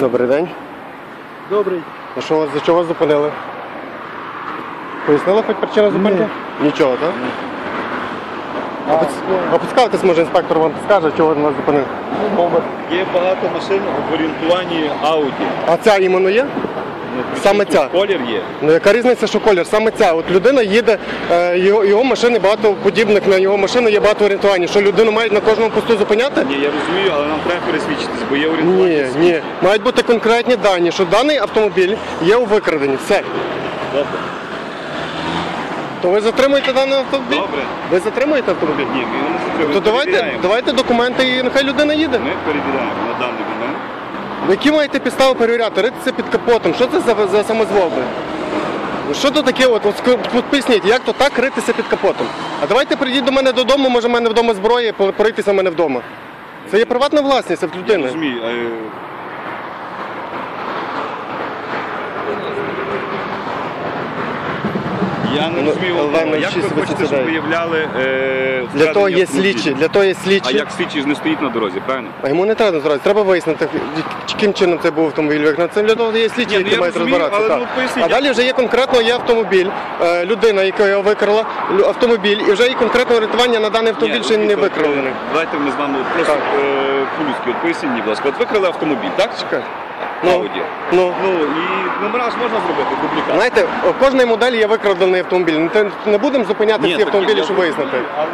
Добрий день. Добрий. А що вас за чого зупинили? Пояснили хоч причину зупинки? Нічого, так? А, а, а поцікавитись, може інспектор вам скаже, чого він вас зупинив? Є багато машин в орієнтуванні ауді. А ця іменно є? Ну, Саме тут ця? Колір є. Ну яка різниця, що колір? Саме ця. От людина їде, е, його, його машини багато подібних на його машину є багато орієнтувань. Що людину мають на кожному посту зупиняти? Ні, я розумію, але нам треба пересвідчитись, бо є орієнтування. Ні, ні. Мають бути конкретні дані, що даний автомобіль є у викраденні. Все. Добре. То ви затримуєте даний автомобіль? Добре. Ви затримуєте автомобіль? Ні, ми не затримуємо. То давайте, перевіряємо. давайте документи і нехай людина їде. Ми перевіряємо на даний момент. Які маєте підстави перевіряти? Ритися під капотом. Що це за, за самозвоби? Що то таке? От, от, поясніть, як то так ритися під капотом? А давайте прийдіть до мене додому, може в мене вдома зброя, по- пройтися в мене вдома. Це є приватна власність в Я людини. розумію. е, Я не Ну, розумію, одного. як ви хочете, щоб виявляли е, Для того є автомобіля? слідчі, для того є А слідчі. як слідчий ж не стоїть на дорозі, правильно? А йому не треба розбиратися, треба вияснити, яким чином це був автомобіль виконаний. Це для того є слідчі, Ні, ну, які я мають розумію, розбиратися. але, так. ну, поясніть, а далі вже є конкретно є автомобіль, е, людина, яка його викрала, лю- автомобіль, і вже є конкретне орієнтування на даний автомобіль, що він не Віктор, Давайте ми з вами от просто Так. е, по-людськи. От поясніть, мені, будь ласка. От викрали автомобіль, так? Чекай. Ну, Audi. ну. Ну і номера ж можна зробити, дублікат. Знаєте, у кожної моделі є викрадений автомобіль. Не, те- не будемо зупиняти всі автомобілі, я щоб розумію, вияснити. Але...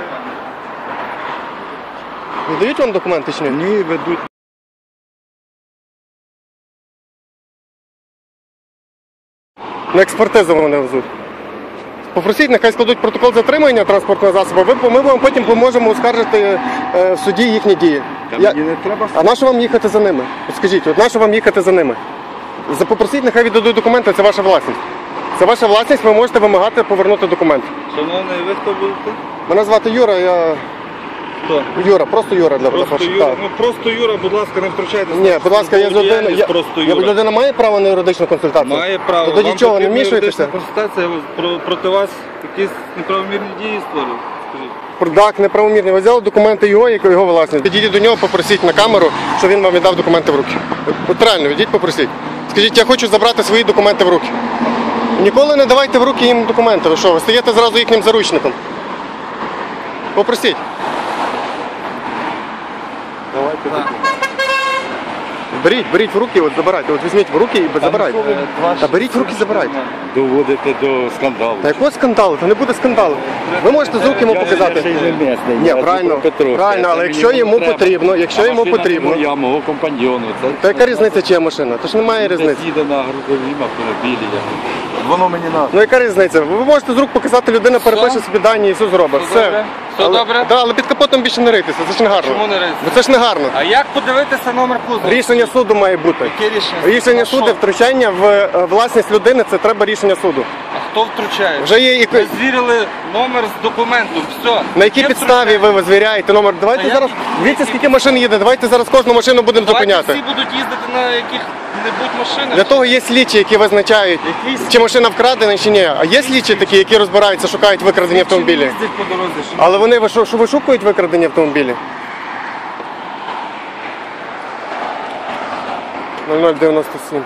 Не дають вам документи чи ні? Ні, ведуть. На експертизу вони везуть. Попросіть, нехай складуть протокол затримання транспортного засобу. Ви, ми вам потім поможемо оскаржити е, в суді їхні дії. Та Я- мені не треба. А на що вам їхати за ними? От скажіть, от на що вам їхати за ними? За- Попросіть, нехай віддадуть документи, це ваша власність. Це ваша власність, ви можете вимагати повернути документ. Шановний, ви хто будете? Мене звати Юра, я Хто? Юра, просто Юра для Просто прошу. Юра. Так. Ну просто Юра, будь ласка, не втручайтеся. Ні, будь ласка, я з людиною. Я, Просто я, Юра. людина має право на юридичну консультацію? Має право. То тоді Вам чого, не потрібна вмішуєтеся? юридична консультація про, проти вас якісь неправомірні дії створив. Так, неправомірний. Ви взяли документи його, як його власність. Підійдіть до нього, попросіть на камеру, щоб він вам віддав документи в руки. От реально, йдіть, попросіть. Скажіть, я хочу забрати свої документи в руки. Ніколи не давайте в руки їм документи. Ви що, ви стаєте зразу їхнім заручником. Попросіть. Давайте. Беріть, беріть в руки, от забирайте. От візьміть в руки і забирайте. Та беріть в руки, забирайте. Доводите до скандалу. Та якого скандалу? Та не буде скандалу. Ви можете з рук йому показати. Ні, правильно, правильно, але якщо йому потрібно, якщо йому потрібно, Я мого компаньйону. То яка різниця, чия машина? То ж немає різниці. їде на грузовім автомобілі. Воно мені на. Ну яка різниця? Ви можете з рук показати, людина перепише собі дані і все зробить. Все? Все але, добре? Да, але під капотом більше не ритися, це ж не гарно. Чому не ритися? Бо це ж не гарно. А як подивитися номер кузова? Рішення суду має бути. Яке рішення? Рішення суду, втручання в е, власність людини це треба рішення суду. А хто втручає? Вже є і Ми звірили номер з документом. Все. на якій Є підставі втручання? ви звіряєте номер? Давайте Та я зараз. ні- Дивіться, скільки машин їде. Давайте зараз кожну машину будемо Давайте зупиняти. всі будуть їздити на яких-небудь машинах. Для того є слідчі, які визначають, Які чи машина вкрадена, чи ні. А є слідчі такі, які розбираються, шукають викрадені автомобілі. їздять по дорозі. що Але вони вишу- що вишукують викрадені автомобілі. 0097.